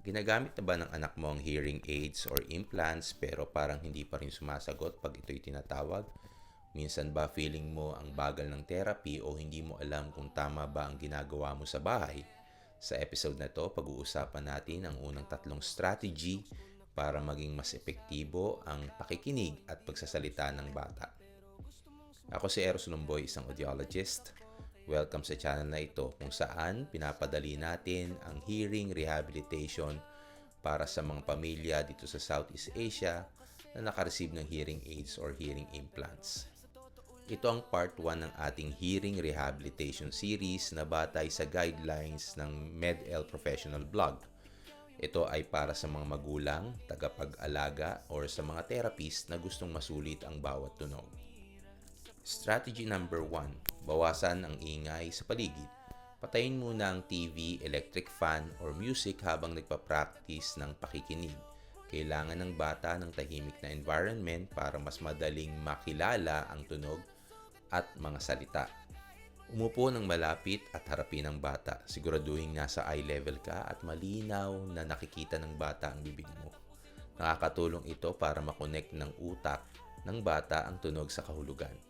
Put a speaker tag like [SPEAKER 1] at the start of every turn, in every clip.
[SPEAKER 1] Ginagamit na ba ng anak mo ang hearing aids or implants pero parang hindi pa rin sumasagot pag ito'y tinatawag? Minsan ba feeling mo ang bagal ng therapy o hindi mo alam kung tama ba ang ginagawa mo sa bahay? Sa episode na to, pag-uusapan natin ang unang tatlong strategy para maging mas epektibo ang pakikinig at pagsasalita ng bata. Ako si Eros Lumboy, isang audiologist. Welcome sa channel na ito kung saan pinapadali natin ang hearing rehabilitation para sa mga pamilya dito sa Southeast Asia na nakareceive ng hearing aids or hearing implants. Ito ang part 1 ng ating hearing rehabilitation series na batay sa guidelines ng MedL Professional Blog. Ito ay para sa mga magulang, tagapag-alaga, or sa mga therapist na gustong masulit ang bawat tunog. Strategy number 1. Bawasan ang ingay sa paligid. Patayin muna ang TV, electric fan, or music habang nagpa-practice ng pakikinig. Kailangan ng bata ng tahimik na environment para mas madaling makilala ang tunog at mga salita. Umupo ng malapit at harapin ang bata. Siguraduhin nasa eye level ka at malinaw na nakikita ng bata ang bibig mo. Nakakatulong ito para makonect ng utak ng bata ang tunog sa kahulugan.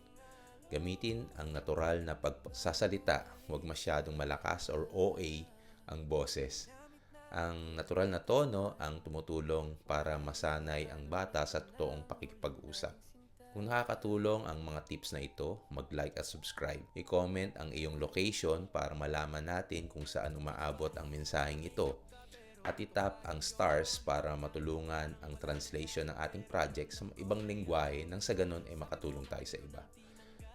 [SPEAKER 1] Gamitin ang natural na pagsasalita, huwag masyadong malakas or OA ang boses. Ang natural na tono ang tumutulong para masanay ang bata sa totoong pakikipag-usap. Kung nakakatulong ang mga tips na ito, mag-like at subscribe. I-comment ang iyong location para malaman natin kung saan umaabot ang mensaheng ito. At itap ang stars para matulungan ang translation ng ating project sa ibang lingwahe nang sa ganun ay makatulong tayo sa iba.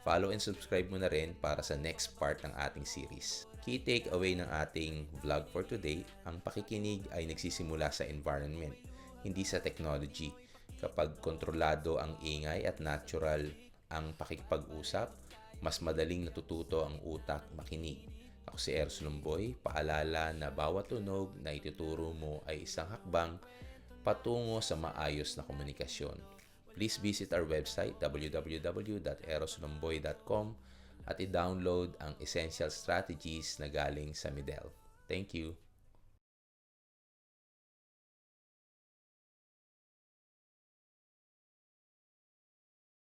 [SPEAKER 1] Follow and subscribe mo na rin para sa next part ng ating series. Key takeaway ng ating vlog for today, ang pakikinig ay nagsisimula sa environment, hindi sa technology. Kapag kontrolado ang ingay at natural ang pakikipag-usap, mas madaling natututo ang utak makinig. Ako si Eros Lumboy, paalala na bawat tunog na ituturo mo ay isang hakbang patungo sa maayos na komunikasyon. Please visit our website www.eroslumboy.com at i-download ang essential strategies na galing sa Midel. Thank you.